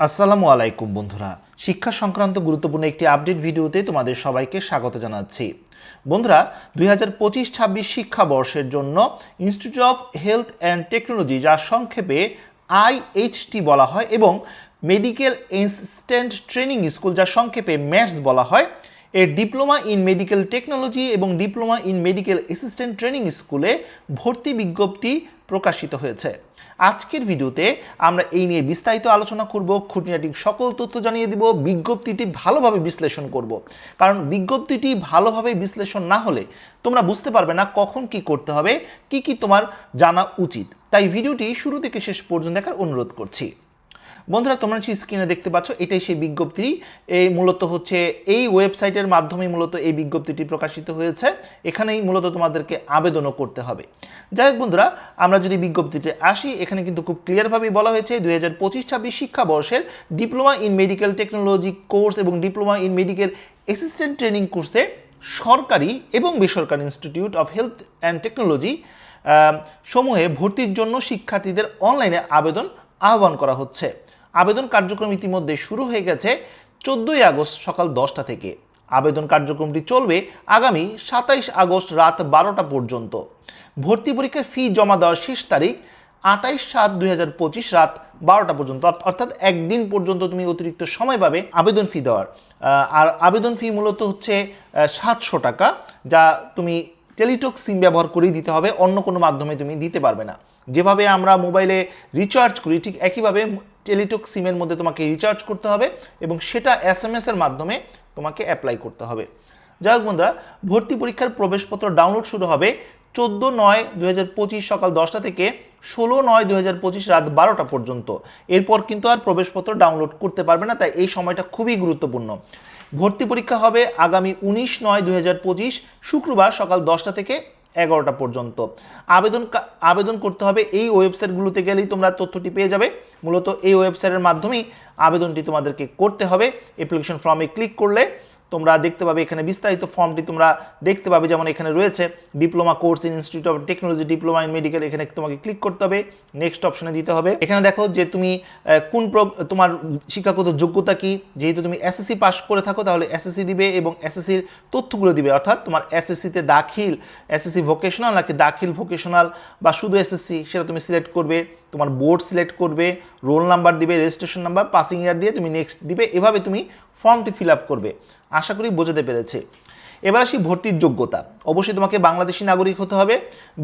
আসসালামু আলাইকুম বন্ধুরা। শিক্ষা সংক্রান্ত গুরুত্বপূর্ণ একটি আপডেট ভিডিওতে তোমাদের সবাইকে স্বাগত জানাচ্ছি। বন্ধুরা, দুই হাজার পঁচিশ ছাব্বিশ শিক্ষাবর্ষের জন্য institute of health and technology যা সংক্ষেপে আইএইচটি বলা হয় এবং মেডিকেল অ্যাসিস্ট্যান্ট ট্রেনিং স্কুল যা সংক্ষেপে ম্যাথস বলা হয় এর ডিপ্লোমা ইন মেডিকেল টেকনোলজি এবং diploma in medical assistant training স্কুলে ভর্তি বিজ্ঞপ্তি প্রকাশিত হয়েছে। আজকের ভিডিওতে আমরা এই নিয়ে বিস্তারিত আলোচনা করব খুঁটিনাটি সকল তথ্য জানিয়ে দিব, বিজ্ঞপ্তিটি ভালোভাবে বিশ্লেষণ করব। কারণ বিজ্ঞপ্তিটি ভালোভাবে বিশ্লেষণ না হলে তোমরা বুঝতে পারবে না কখন কি করতে হবে, কি কি তোমার জানা উচিত। তাই ভিডিওটি শুরু থেকে শেষ পর্যন্ত দেখার অনুরোধ করছি। বন্ধুরা, তোমরা যে স্ক্রিনে দেখতে পাচ্ছ, এটাই সেই বিজ্ঞপ্তি। এই মূলত হচ্ছে, এই ওয়েবসাইটের মাধ্যমে মূলত এই বিজ্ঞপ্তিটি প্রকাশিত হয়েছে। এখানেই মূলত তোমাদেরকে আবেদনও করতে হবে। যাই হোক বন্ধুরা, আমরা যদি বিজ্ঞপ্তিতে আসি, এখানে কিন্তু খুব ক্লিয়ারভাবেই বলা হয়েছে, দুই হাজার পঁচিশ ছাব্বিশ শিক্ষাবর্ষের diploma in medical technology course এবং diploma in medical assistant training কোর্সে সরকারি এবং বেসরকারি institute of health and technology সমূহে ভর্তির জন্য শিক্ষার্থীদের অনলাইনে আবেদন আহ্বান করা হচ্ছে। আবেদন কার্যক্রম ইতিমধ্যে শুরু হয়ে গেছে চোদ্দোই আগস্ট সকাল দশটা থেকে। আবেদন কার্যক্রমটি চলবে আগামী সাতাইশ আগস্ট রাত বারোটা পর্যন্ত। ভর্তি পরীক্ষার ফি জমা দেওয়ার শেষ তারিখ আটাইশ সাত দুই হাজার পঁচিশ রাত বারোটা পর্যন্ত। অর্থাৎ একদিন পর্যন্ত তুমি অতিরিক্ত সময় পাবে আবেদন ফি দেওয়ার। আর আবেদন ফি মূলত হচ্ছে সাতশো টাকা, যা তুমি টেলিটক সিম ব্যবহার করেই দিতে হবে, অন্য কোনো মাধ্যমে তুমি দিতে পারবে না। যেভাবে আমরা মোবাইলে রিচার্জ করি, ঠিক একইভাবে টেলিটক সিমের মধ্যে তোমাকে রিচার্জ করতে হবে এবং সেটা এস এম এর মাধ্যমে তোমাকে অ্যাপ্লাই করতে হবে। যাই হোক বন্ধুরা, ভর্তি পরীক্ষার প্রবেশপত্র ডাউনলোড শুরু হবে চোদ্দ নয় দু সকাল দশটা থেকে ষোলো নয় দু রাত বারোটা পর্যন্ত। এরপর কিন্তু আর প্রবেশপত্র ডাউনলোড করতে পারবে না, তাই এই সময়টা খুবই গুরুত্বপূর্ণ। ভর্তি পরীক্ষা হবে আগামী উনিশ নয় দু শুক্রবার সকাল দশটা থেকে এগারোটা পর্যন্ত। আবেদন আবেদন করতে হবে এই ওয়েবসাইটগুলোতে গেলেই তোমরা তথ্যটি পেয়ে যাবে। মূলত এই ওয়েবসাইটের মাধ্যমেই আবেদনটি তোমাদেরকে করতে হবে। অ্যাপ্লিকেশন ফর্মে ক্লিক করলে তোমরা দেখতে পাবে এখানে বিস্তারিত ফর্মটি তোমরা দেখতে পাবে, যেমন এখানে রয়েছে diploma course in institute of technology, diploma in medical, এখানে তোমাকে ক্লিক করতে হবে, নেক্সট অপশনে দিতে হবে। এখানে দেখো যে তুমি কোন তোমার শিক্ষাগত যোগ্যতা কি? যেহেতু তুমি এসএসসি পাস করে থাকো, তাহলে এসএসসি দিবে এবং এসএসসির তথ্যগুলো দিবে। অর্থাৎ তোমার এসএসসিতে দাখিল, এসএসসি ভোকেশনাল নাকি দাখিল ভোকেশনাল বা শুধু এসএসসি, সেটা তুমি সিলেক্ট করবে, তোমার বোর্ড সিলেক্ট করবে রোল নাম্বার দিবে রেজিস্ট্রেশন নাম্বার পাসিং ইয়ার দিয়ে তুমি নেক্সট দিবে। এভাবে তুমি ফর্মটি ফিল আপ করবে। আশা করি বোঝাতে পেরেছে। এবার আসি ভর্তির যোগ্যতা। অবশ্যই তোমাকে বাংলাদেশি নাগরিক হতে হবে।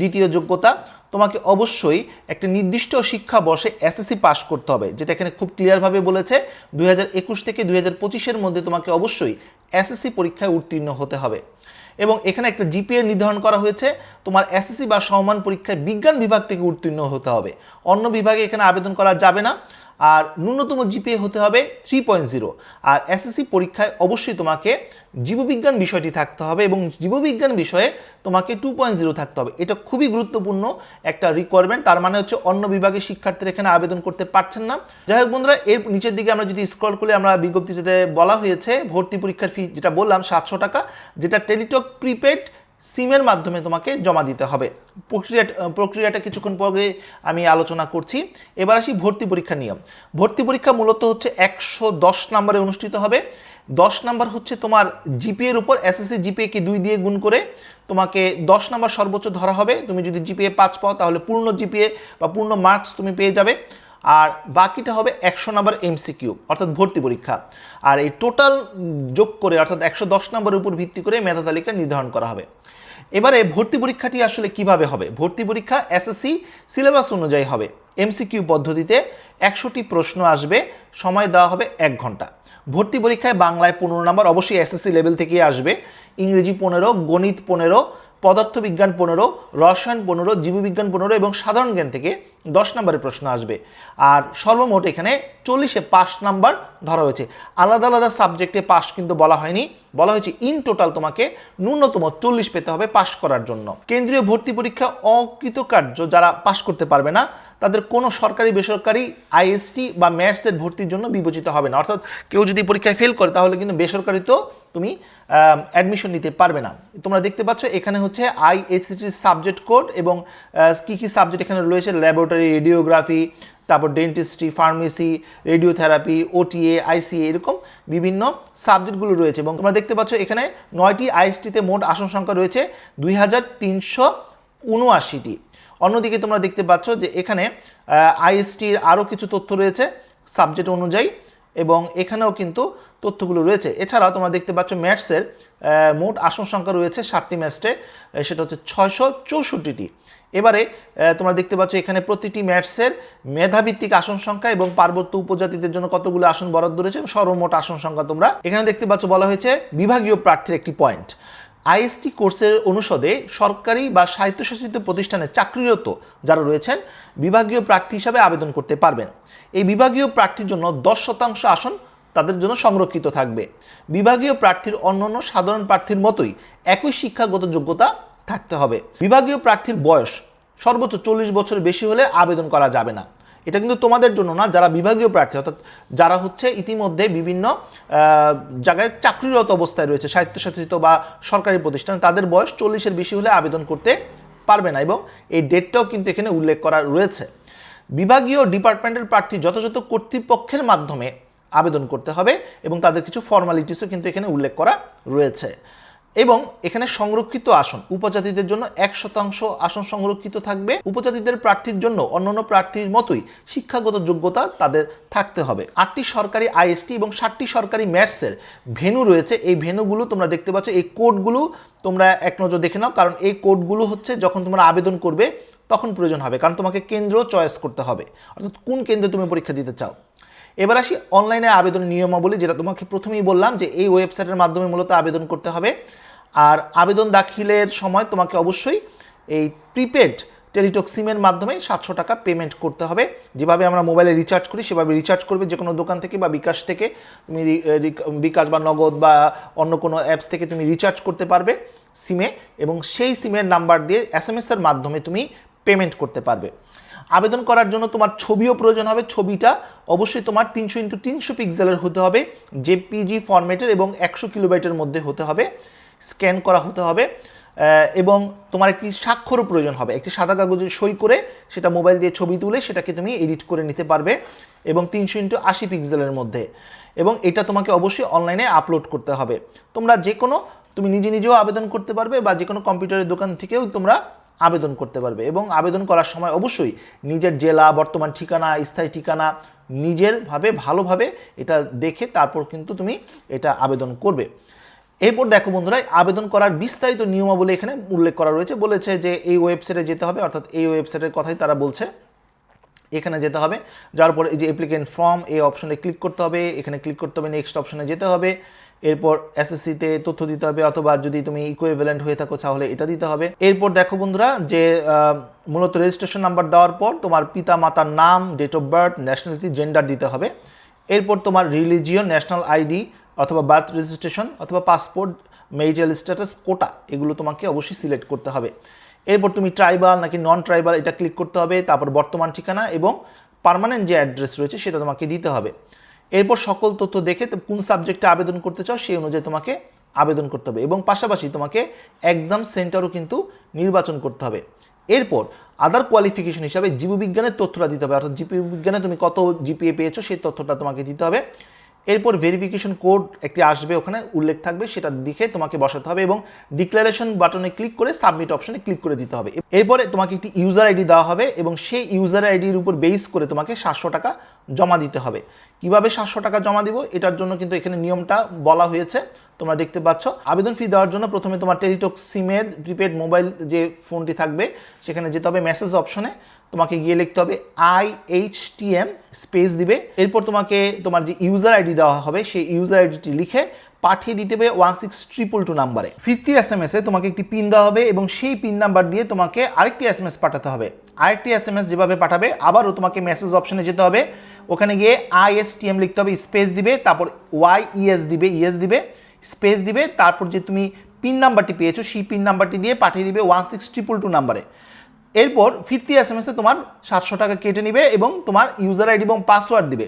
দ্বিতীয় যোগ্যতা, তোমাকে অবশ্যই একটা নির্দিষ্ট শিক্ষা বর্ষে এসএসসি পাস করতে হবে, যেটা এখানে খুব ক্লিয়ারভাবে বলেছে। দুই থেকে দুই হাজার মধ্যে তোমাকে অবশ্যই এসএসসি পরীক্ষায় উত্তীর্ণ হতে হবে। এবং এখানে একটা জিপিএ নির্ধারণ করা হয়েছে, তোমার এসএসসি বা সমমান পরীক্ষায় বিজ্ঞান বিভাগ থেকে উত্তীর্ণ হতে হবে। অন্য বিভাগে এখানে আবেদন করা যাবে না। আর ন্যূনতম জিপিএ হতে হবে থ্রি পয়েন্ট জিরো আর এসএসসি পরীক্ষায় অবশ্যই তোমাকে জীববিজ্ঞান বিষয়টি থাকতে হবে এবং জীববিজ্ঞান বিষয়ে তোমাকে টু পয়েন্ট জিরো থাকতে হবে। এটা খুবই গুরুত্বপূর্ণ একটা রিকোয়ারমেন্ট তার মানে হচ্ছে অন্য বিভাগের শিক্ষার্থীরা এখানে আবেদন করতে পারছেন না। যাই হোক বন্ধুরা, এর নিচের দিকে আমরা যদি স্ক্রল করলে আমরা বিজ্ঞপ্তিতে বলা হয়েছে, ভর্তি পরীক্ষার ফি যেটা বললাম, সাতশো টাকা, যেটা টেলিটক প্রিপেড সিমের মাধ্যমে তোমাকে জমা দিতে হবে। প্রক্রিয়া প্রক্রিয়াটা কিছুক্ষণ পরে আমি আলোচনা করছি। এবার আসি ভর্তি পরীক্ষা নিয়ম। ভর্তি পরীক্ষা মূলত হচ্ছে একশো দশ নম্বরে অনুষ্ঠিত হবে। দশ নাম্বার হচ্ছে তোমার জিপিএ এর উপর, এসএসসি জিপিএ কে দুই দিয়ে গুণ করে তোমাকে দশ নাম্বার সর্বোচ্চ ধরা হবে। তুমি যদি জিপিএ পাঁচ পাও, তাহলে পূর্ণ জিপিএ বা পূর্ণ মার্কস তুমি পেয়ে যাবে। আর বাকিটা হবে একশো নাম্বার এমসিকিউ অর্থাৎ ভর্তি পরীক্ষা। আর এই টোটাল যোগ করে, অর্থাৎ একশো দশ নম্বরের উপর ভিত্তি করে মেধা তালিকা নির্ধারণ করা হবে। এবারে ভর্তি পরীক্ষাটি আসলে কীভাবে হবে? ভর্তি পরীক্ষা এসএসসি সিলেবাস অনুযায়ী হবে। এমসিকিউ পদ্ধতিতে একশোটি প্রশ্ন আসবে, সময় দেওয়া হবে এক ঘণ্টা। ভর্তি পরীক্ষায় বাংলায় পনেরো নম্বর অবশ্যই এসএসসি লেভেল থেকেই আসবে। ইংরেজি পনেরো, গণিত পনেরো, পদার্থবিজ্ঞান পনেরো, রসায়ন পনেরো, জীববিজ্ঞান পনেরো এবং সাধারণ জ্ঞান থেকে দশ নম্বরের প্রশ্ন আসবে। আর সর্বমোট এখানে চল্লিশে পাস নাম্বার ধরা হয়েছে। আলাদা আলাদা সাবজেক্টে পাস কিন্তু বলা হয়নি। বলা হয়েছে ইন টোটাল তোমাকে ন্যূনতম চল্লিশ পেতে হবে পাশ করার জন্য। কেন্দ্রীয় ভর্তি পরীক্ষা অকৃতকার্য যারা পাশ করতে পারবে না, তাদের কোনো সরকারি, বেসরকারি আইএসটি বা ম্যাথসের ভর্তির জন্য বিবেচিত হবে না। অর্থাৎ কেউ যদি পরীক্ষায় ফেল করে, তাহলে কিন্তু বেসরকারিতেও তুমি অ্যাডমিশন নিতে পারবে না। তোমরা দেখতে পাচ্ছ এখানে হচ্ছে আইএসসিটির সাবজেক্ট কোড এবং কি কি সাবজেক্ট এখানে রয়েছে? ল্যাবরেটরি ল্যাবরেটরি রেডিওগ্রাফি তারপর dentistry pharmacy radiotherapy OTA ICA এরকম বিভিন্ন সাবজেক্টগুলো রয়েছে এবং তোমরা দেখতে পাচ্ছ এখানে নয়টি আইএসটিতে মোট আসন সংখ্যা রয়েছে দুই হাজার তিনশো উনআশিটি অন্যদিকে তোমরা দেখতে পাচ্ছ যে এখানে আইএসটির আরও কিছু তথ্য রয়েছে সাবজেক্ট অনুযায়ী এবং এখানেও কিন্তু তথ্যগুলো রয়েছে। এছাড়াও তোমরা দেখতে পাচ্ছ ম্যাথসের মোট আসন সংখ্যা রয়েছে সাতটি ম্যাচে সেটা হচ্ছে ছয়শো চৌষট্টিটি। এবারে তোমরা দেখতে পাচ্ছ এখানে প্রতিটি ম্যাটসের মেধাভিত্তিক আসন সংখ্যা এবং পার্বত্য উপজাতিদের জন্য কতগুলো আসন বরাদ্দ রয়েছে সর্বমোট আসন সংখ্যা তোমরা এখানে দেখতে পাচ্ছ বলা হয়েছে বিভাগীয় প্রার্থীর একটি পয়েন্ট। আইএসটি কোর্সের অনুষদে সরকারি বা স্বায়ত্তশাসিত প্রতিষ্ঠানে চাকরিরত যারা রয়েছেন, বিভাগীয় প্রার্থী হিসাবে আবেদন করতে পারবেন। এই বিভাগীয় প্রার্থীর জন্য দশ শতাংশ আসন তাদের জন্য সংরক্ষিত থাকবে। বিভাগীয় প্রার্থীর অন্যান্য সাধারণ প্রার্থীর মতোই একই শিক্ষাগত যোগ্যতা থাকতে হবে। বিভাগীয় প্রার্থীর বয়স সর্বোচ্চ চল্লিশ বছরের বেশি হলে আবেদন করা যাবে না। এটা কিন্তু তোমাদের জন্য না, যারা বিভাগীয় প্রার্থী, অর্থাৎ যারা হচ্ছে ইতিমধ্যে বিভিন্ন জায়গায় চাকরিরত অবস্থায় রয়েছে, স্বায়ত্তশাসিত বা সরকারি প্রতিষ্ঠান, তাদের বয়স চল্লিশের বেশি হলে আবেদন করতে পারবে না এবং এই ডেটটাও কিন্তু এখানে উল্লেখ করা রয়েছে। বিভাগীয় ডিপার্টমেন্টের প্রার্থী যথাযথ কর্তৃপক্ষের মাধ্যমে আবেদন করতে হবে এবং তাদের কিছু ফর্মালিটিসও কিন্তু এখানে উল্লেখ করা রয়েছে। এবং এখানে সংরক্ষিত আসন, উপজাতিদের জন্য এক শতাংশ আসন সংরক্ষিত থাকবে। উপজাতিদের প্রার্থীর জন্য অন্যান্য প্রার্থীর মতোই শিক্ষাগত যোগ্যতা তাদের থাকতে হবে। আটটি সরকারি আইএসটি এবং ষাটটি সরকারি ম্যাটসের ভেনু রয়েছে। এই ভেনুগুলো তোমরা দেখতে পাচ্ছ। এই কোডগুলো তোমরা এক নজর দেখে নাও, কারণ এই কোডগুলো হচ্ছে যখন তোমরা আবেদন করবে, তখন প্রয়োজন হবে। কারণ তোমাকে কেন্দ্র চয়েস করতে হবে। অর্থাৎ কোন কেন্দ্রে তুমি পরীক্ষা দিতে চাও? এবার আসি অনলাইনে আবেদন নিয়মাবলী, যেটা তোমাকে প্রথমেই বললাম যে এই ওয়েবসাইটের মাধ্যমে মূলত আবেদন করতে হবে। আর আবেদন দাখিলের সময় তোমাকে অবশ্যই এই প্রিপেড টেলিটক সিমের মাধ্যমে সাতশো টাকা পেমেন্ট করতে হবে। যেভাবে আমরা মোবাইলে রিচার্জ করি, সেভাবে রিচার্জ করবে যে কোনো দোকান থেকে বা বিকাশ থেকে তুমি বিকাশ বা নগদ বা অন্য কোনো অ্যাপস থেকে তুমি রিচার্জ করতে পারবে সিমে এবং সেই সিমের নাম্বার দিয়ে এস এম এর মাধ্যমে তুমি পেমেন্ট করতে পারবে। আবেদন করার জন্য তোমার ছবিও প্রয়োজন হবে। ছবিটা অবশ্যই তোমার তিনশো ইন্টু তিনশো পিক্সেলের হতে হবে যে পিজি ফরম্যাটের এবং একশো কিলোবাইটের মধ্যে হতে হবে, স্ক্যান করা হতে হবে এবং তোমার একটি স্বাক্ষরও প্রয়োজন হবে। একটি সাদা কাগজে সই করে সেটা মোবাইল দিয়ে ছবি তুলে সেটাকে তুমি এডিট করে নিতে পারবে এবং তিনশো ইন্টু আশি পিক্সেলের মধ্যে। এবং এটা তোমাকে অবশ্যই অনলাইনে আপলোড করতে হবে। তোমরা যে কোনো তুমি নিজে নিজেও আবেদন করতে পারবে বা যে কোনো কম্পিউটারের দোকান থেকেও তোমরা আবেদন করতে পারবে এবং আবেদন করার সময় অবশ্যই নিজের জেলা, বর্তমান ঠিকানা, স্থায়ী ঠিকানা নিজেরভাবে ভালোভাবে এটা দেখে তারপর কিন্তু তুমি এটা আবেদন করবে। এরপর দেখো বন্ধুরা, আবেদন করার বিস্তারিত নিয়মাবলী এখানে উল্লেখ করা রয়েছে। বলেছে যে এই ওয়েবসাইটে যেতে হবে, অর্থাৎ এই ওয়েবসাইটের কথাই তারা বলছে। এখানে যেতে হবে যাওয়ার পর এই যে অ্যাপ্লিকেন্ট ফর্ম এই অপশনে ক্লিক করতে হবে। এখানে ক্লিক করতে হবে নেক্সট অপশনে যেতে হবে। এরপর এসএসসিতে তথ্য দিতে হবে, অথবা যদি তুমি ইকুইভ্যালেন্ট হয়ে থাকো তাহলে এটা দিতে হবে। এরপর দেখো বন্ধুরা যে মূলত রেজিস্ট্রেশন নাম্বার দেওয়ার পর তোমার পিতা মাতার নাম date of birth nationality gender দিতে হবে। এরপর তোমার রিলিজিয়ন ন্যাশনাল আইডি অথবা বার্থ রেজিস্ট্রেশন অথবা পাসপোর্ট মেরিটাল স্ট্যাটাস কোটা এগুলো তোমাকে অবশ্যই সিলেক্ট করতে হবে। এরপর তুমি ট্রাইবাল নাকি নন ট্রাইবাল এটা ক্লিক করতে হবে, তারপর বর্তমান ঠিকানা এবং পার্মানেন্ট যে অ্যাড্রেস রয়েছে সেটা তোমাকে দিতে হবে। এরপর সকল তথ্য দেখে কোন সাবজেক্টে আবেদন করতে চাও সেই অনুযায়ী তোমাকে আবেদন করতে হবে এবং পাশাপাশি তোমাকে এক্সাম সেন্টারও কিন্তু নির্বাচন করতে হবে। এরপর আদার কোয়ালিফিকেশন হিসাবে জীববিজ্ঞানের তথ্যটা দিতে হবে। অর্থাৎ জীববিজ্ঞানে তুমি কত জিপিএ পেয়েছ সেই তথ্যটা তোমাকে দিতে হবে। এরপর ভেরিফিকেশন কোড একটি আসবে ওখানে, উল্লেখ থাকবে, সেটা দেখে তোমাকে বসাতে হবে এবং ডিক্লারেশন বাটনে ক্লিক করে সাবমিট অপশনে ক্লিক করে দিতে হবে। এরপরে তোমাকে একটি ইউজার আইডি দেওয়া হবে এবং সেই ইউজার আইডির উপর বেস করে তোমাকে সাতশো টাকা জমা দিতে হবে। কীভাবে সাতশো টাকা জমা দিব? এটার জন্য কিন্তু এখানে নিয়মটা বলা হয়েছে। তোমরা দেখতে পাচ্ছ। আবেদন ফি দেওয়ার জন্য প্রথমে তোমার টেলিটক সিমের প্রিপেড মোবাইল যে ফোনটি থাকবে, সেখানে যেতে হবে মেসেজ অপশনে তোমাকে গিয়ে লিখতে হবে I H T M space দিবে। এরপর তোমাকে তোমার যে ইউজার আইডি দেওয়া হবে, সেই ইউজার আইডিটি লিখে পাঠিয়ে দিতে হবে ওয়ান সিক্স ট্রিপল টু নাম্বারে ফিফটি এস এম এসে তোমাকে একটি পিন দেওয়া হবে এবং সেই পিন নাম্বার দিয়ে তোমাকে আরেকটি এস এম এস পাঠাতে হবে। আরেকটি এস এম এস যেভাবে পাঠাবে, আবারও তোমাকে মেসেজ অপশনে যেতে হবে। ওখানে গিয়ে আই এস টি এম লিখতে হবে স্পেস দিবে, তারপর ওয়াই ইএস দিবে ইএস দিবে। স্পেস দিবে, তারপর যে তুমি পিন নাম্বারটি পেয়েছ, সেই পিন নাম্বারটি দিয়ে পাঠিয়ে দিবে ওয়ান সিক্স ট্রিপল টু নাম্বারে এরপর ফিফটি এস এম এসে তোমার সাতশো টাকা কেটে নিবে এবং তোমার ইউজার আইডি এবং পাসওয়ার্ড দিবে।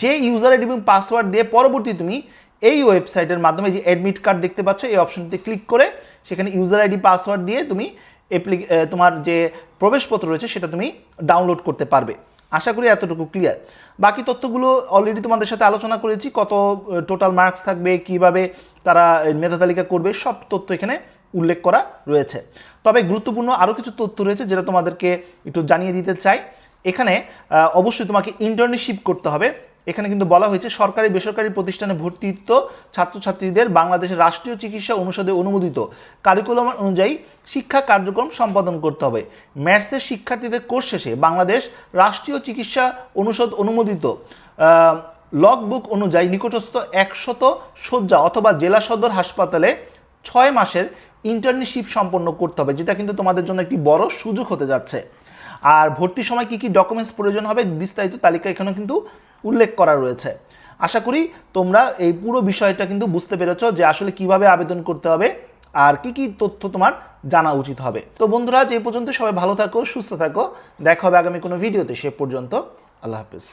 যে ইউজার আইডি এবং পাসওয়ার্ড দিয়ে পরবর্তী তুমি এই ওয়েবসাইটের মাধ্যমে যে অ্যাডমিট কার্ড দেখতে পাচ্ছ, এই অপশনটিতে ক্লিক করে সেখানে ইউজার আইডি পাসওয়ার্ড দিয়ে তুমি তোমার যে প্রবেশপত্র রয়েছে, সেটা তুমি ডাউনলোড করতে পারবে। আশা করি এতটুকু ক্লিয়ার বাকি তথ্যগুলো অলরেডি তোমাদের সাথে আলোচনা করেছি, কত টোটাল মার্কস থাকবে, কীভাবে তারা মেধা তালিকা করবে, সব তথ্য এখানে উল্লেখ করা রয়েছে। তবে গুরুত্বপূর্ণ আরও কিছু তথ্য রয়েছে যেটা তোমাদেরকে একটু জানিয়ে দিতে চাই। এখানে অবশ্যই তোমাকে ইন্টার্নশিপ করতে হবে। এখানে কিন্তু বলা হয়েছে সরকারি বেসরকারি প্রতিষ্ঠানে ভর্তিত্ব ছাত্রছাত্রীদের বাংলাদেশের রাষ্ট্রীয় চিকিৎসা অনুষদে অনুমোদিত কারিকুলাম অনুযায়ী শিক্ষা কার্যক্রম সম্পাদন করতে হবে। ম্যাথসের শিক্ষার্থীদের কোর্স শেষে বাংলাদেশ রাষ্ট্রীয় চিকিৎসা অনুষদ অনুমোদিত। লগ বুক অনুযায়ী নিকটস্থ একশত শয্যা অথবা জেলা সদর হাসপাতালে ছয় মাসের ইন্টার্নশিপ সম্পন্ন করতে হবে, যেটা কিন্তু তোমাদের জন্য একটি বড় সুযোগ হতে যাচ্ছে। আর ভর্তির সময় কি কি ডকুমেন্টস প্রয়োজন হবে বিস্তারিত তালিকা এখানে কিন্তু উল্লেখ করা রয়েছে। আশা করি তোমরা এই পুরো বিষয়টা কিন্তু বুঝতে পেরেছ যে আসলে কীভাবে আবেদন করতে হবে আর কি কি তথ্য তোমার জানা উচিত হবে। তো বন্ধুরা যে পর্যন্ত সবাই ভালো থাকো, সুস্থ থাকো। দেখা হবে আগামী কোনো ভিডিওতে। সে পর্যন্ত আল্লাহ হাফিজ।